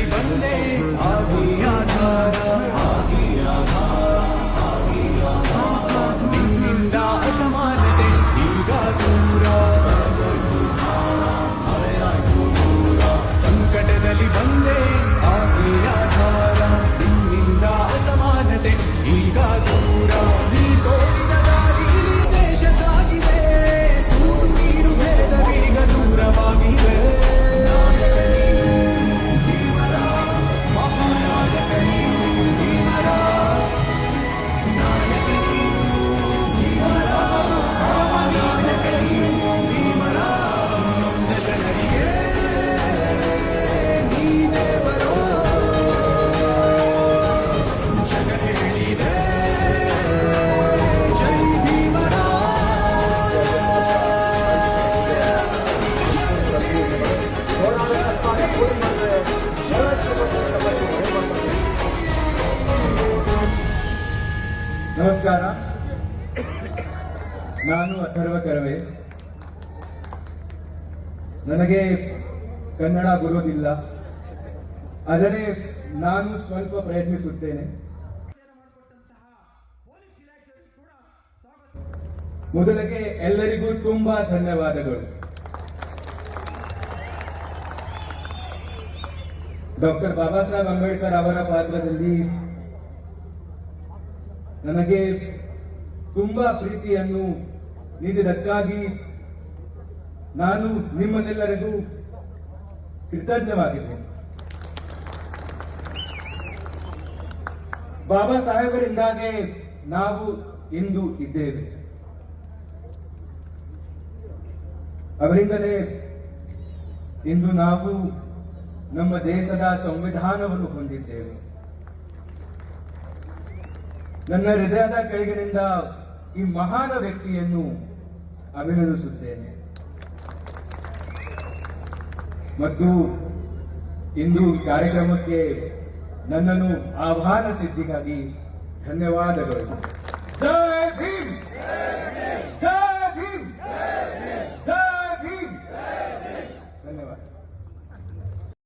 ಬಂದೆ ನಮಸ್ಕಾರ. ನಾನು ಅಥರ್ವ ಕರವೆ. ನನಗೆ ಕನ್ನಡ ಬರುವುದಿಲ್ಲ. ಆದರೆ ನಾನು ಸ್ವಲ್ಪ ಪ್ರಯತ್ನಿಸುತ್ತೇನೆ. ಮೊದಲಿಗೆ ಎಲ್ಲರಿಗೂ ತುಂಬಾ ಧನ್ಯವಾದಗಳು. ಡಾಕ್ಟರ್ ಬಾಬಾ ಸಾಹೇಬ್ ಅಂಬೇಡ್ಕರ್ ಅವರ ಪಾತ್ರದಲ್ಲಿ ನನಗೆ ತುಂಬಾ ಪ್ರೀತಿಯನ್ನು ನೀಡಿದಕ್ಕಾಗಿ ನಾನು ನಿಮ್ಮನ್ನೆಲ್ಲರಿಗೂ ಕೃತಜ್ಞವಾಗಿದ್ದೇನೆ. ಬಾಬಾ ಸಾಹೇಬರಿಂದಾಗೆ ನಾವು ಇಂದು ಇದ್ದೇವೆ. ಅವರಿಂದಲೇ ಇಂದು ನಾವು ನಮ್ಮ ದೇಶದ ಸಂವಿಧಾನವನ್ನು ಹೊಂದಿದ್ದೇವೆ. ನನ್ನ ಹೃದಯದ ಕೆಳಗಿನಿಂದ ಈ ಮಹಾನ ವ್ಯಕ್ತಿಯನ್ನು ಅಭಿನಂದಿಸುತ್ತೇನೆ. ಮತ್ತು ಇಂದು ಕಾರ್ಯಕ್ರಮಕ್ಕೆ ನನ್ನನ್ನು ಆಹ್ವಾನಿಸಿದ್ದಕ್ಕಾಗಿ ಧನ್ಯವಾದಗಳು. ಜೈ ಭೀಮ್